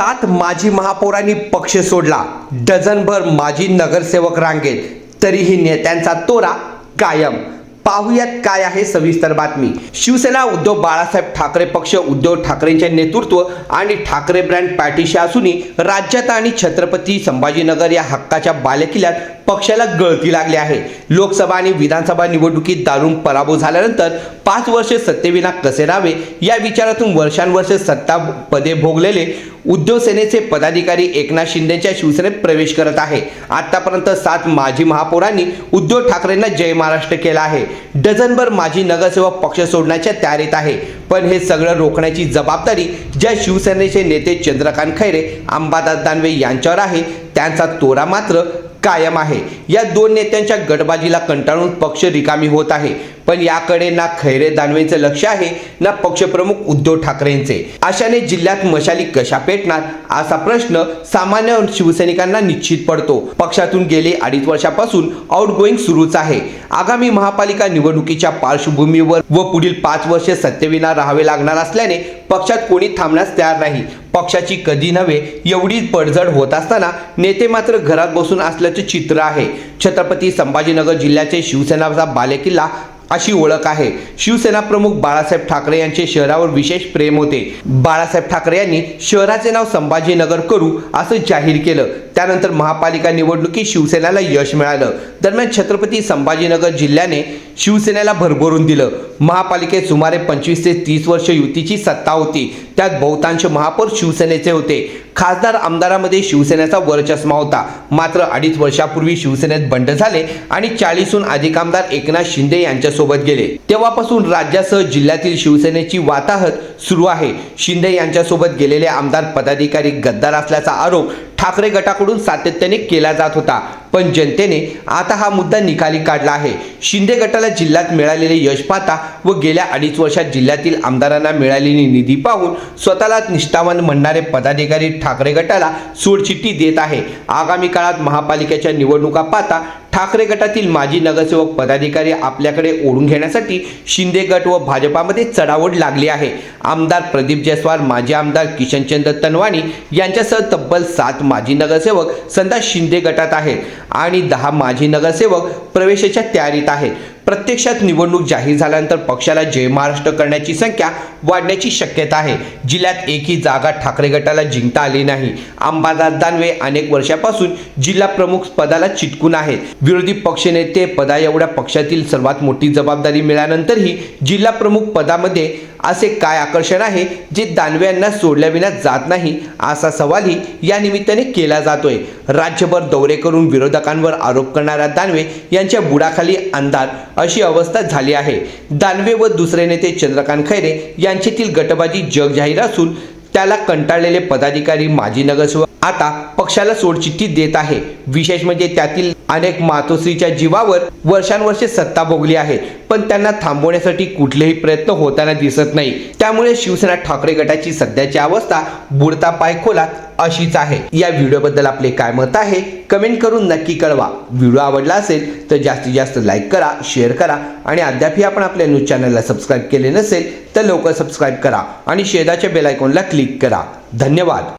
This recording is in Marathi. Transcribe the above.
सात माजी महापौरांनी पक्ष सोडला. डझनभर माजी नगरसेवक रांगेत. तरीही नेत्यांचा तोरा कायम. पाहुयात काय आहे सविस्तर बातमी. शिवसेना उद्धव बाळासाहेब ठाकरे पक्ष उद्धव ठाकरेंचे नेतृत्व आणि ठाकरे ब्रँड पाठीशी असूनही राज्यात आणि छत्रपती संभाजीनगर या हक्काच्या बालेकिल्ल्यात पक्षाला गळती लागली आहे. लोकसभा आणि विधानसभा निवडणुकीत दारुण पराभव झाल्यानंतर पाच वर्षे सत्तेविना कसे राहावे या विचारातून वर्षानुवर्षे सत्ता पदे भोगलेले उद्धव सेनेचे पदाधिकारी एकनाथ शिंदेच्या शिवसेनेत प्रवेश करत आहे. आतापर्यंत सात माजी महापौरांनी उद्धव ठाकरेंना जय महाराष्ट्र केला आहे. डझनभर माजी नगरसेवक पक्ष सोडण्याच्या तयारीत आहे. पण हे सगळं रोखण्याची जबाबदारी ज्या शिवसेनेचे नेते चंद्रकांत खैरे अंबादास दानवे यांच्यावर आहे त्यांचा तोरा मात्र कायम आहे. या दोन नेत्यांच्या गटबाजीला कंटाळून पक्ष रिकामी होत आहे. पण याकडे ना खैरे दानवेंचं लक्ष आहे ना पक्षप्रमुख उद्धव ठाकरेंचे. अशाने जिल्ह्यात मशाली कशा पेटणार असा प्रश्न सामान्य शिवसैनिकांना निश्चित पडतो. पक्षातून गेले अडीच वर्षापासून आउटगोईंग सुरूच आहे. आगामी महापालिका निवडणुकीच्या पार्श्वभूमीवर व पुढील पाच वर्षे सत्तेविना राहावे लागणार असल्याने पक्षात कोणी थांबण्यास तयार नाही. पक्षाची कधी नव्हे एवढी पडझड होत असताना नेते मात्र घरात बसून असल्याचे चित्र आहे. छत्रपती संभाजीनगर जिल्ह्याचे शिवसेनाचा बालेकिल्ला अशी ओळख आहे. शिवसेना प्रमुख बाळासाहेब ठाकरे यांचे शहरावर विशेष प्रेम होते. बाळासाहेब ठाकरे यांनी शहराचे नाव संभाजीनगर करू असं जाहीर केलं. त्यानंतर महापालिका निवडणुकीत शिवसेनेला यश मिळालं. दरम्यान छत्रपती संभाजीनगर जिल्ह्याने शिवसेनेला भरभरून दिलं. महापालिकेत सुमारे पंचवीस ते तीस वर्ष युतीची सत्ता होती. त्यात बहुतांश महापौर शिवसेनेचे होते. खासदार आमदारामध्ये शिवसेनेचा वरचष्मा होता. मात्र अडीच वर्षापूर्वी शिवसेनेत बंड झाले आणि चाळीसहून अधिक आमदार एकनाथ शिंदे यांच्यासोबत गेले. तेव्हापासून राज्यासह जिल्ह्यातील शिवसेनेची वाताहत सुरू आहे. शिंदे यांच्यासोबत गेलेले आमदार पदाधिकारी गद्दार असल्याचा आरोप ठाकरे गटाकडून सातत्याने केला जात होता. पण जनतेने आता हा मुद्दा निकाली काढला आहे. शिंदे गटाला जिल्ह्यात मिळालेले यश पाहता व गेल्या अडीच वर्षात जिल्ह्यातील आमदारांना मिळालेली निधी पाहून स्वतःला निष्ठावान म्हणणारे पदाधिकारी ठाकरे गटाला सोडचिठ्ठी देत आहे. आगामी काळात महापालिकेच्या निवडणुका पाहता ठाकरे गटातील माजी नगरसेवक पदाधिकारी आपल्याकडे ओढून घेण्यासाठी शिंदे गट व भाजपामध्ये चढावड लागली आहे. आमदार प्रदीप जयस्वाल माजी आमदार किशनचंद्र तनवाणी यांच्यासह तब्बल सात माजी नगरसेवक संदा शिंदे गटात आहेत आणि दहा माजी नगरसेवक प्रवेशाच्या तयारीत आहेत. प्रत्यक्षात निवडणूक जाहीर झाल्यानंतर पक्षाला जय महाराष्ट्र करण्याची संख्या वाढण्याची शक्यता आहे. जिल्ह्यात एकही जागा ठाकरे गटाला जिंकता आली नाही. अंबादास दानवे अनेक वर्षापासून जिल्हा प्रमुख पदाला चिटकून आहेत. विरोधी पक्षनेते पदा एवढ्या पक्षातील सर्वात मोठी जबाबदारी मिळाल्यानंतरही जिल्हा प्रमुख पदामध्ये असे काय आकर्षण आहे जे दानव्यांना सोडल्याविना जात नाही? असा सवालही या निमित्ताने केला जातोय. राज्यभर दौरे करून विरोधकांवर आरोप करणाऱ्या दानवे यांच्या बुडाखाली अंधार अशी अवस्था झाली आहे. दानवे व दुसरे नेते चंद्रकांत खैरे यांच्यातील गटबाजी जग जाहीर असून त्याला कंटाळलेले पदाधिकारी माजी नगरसेवक आता पक्षाला सोडचिठ्ठी देत आहे. विशेष म्हणजे त्यातील अनेक मातोश्रीच्या जीवावर वर्षानुवर्षे सत्ता भोगली आहे. पण त्यांना थांबवण्यासाठी कुठलेही प्रयत्न होताना दिसत नाही. त्यामुळे शिवसेना ठाकरे गटाची सध्याची अवस्था बुडता पाय खोलात अशीच आहे. या व्हिडिओबद्दल आपले काय मत आहे कमेंट करून नक्की कळवा. व्हिडिओ आवडला असेल तर जास्तीत जास्त लाईक करा शेअर करा आणि अद्यापही आपण आपल्या न्यूज चॅनलला सबस्क्राईब केले नसेल तर लवकर सबस्क्राईब करा आणि शेजाच्या बेलायकॉनला क्लिक करा. धन्यवाद.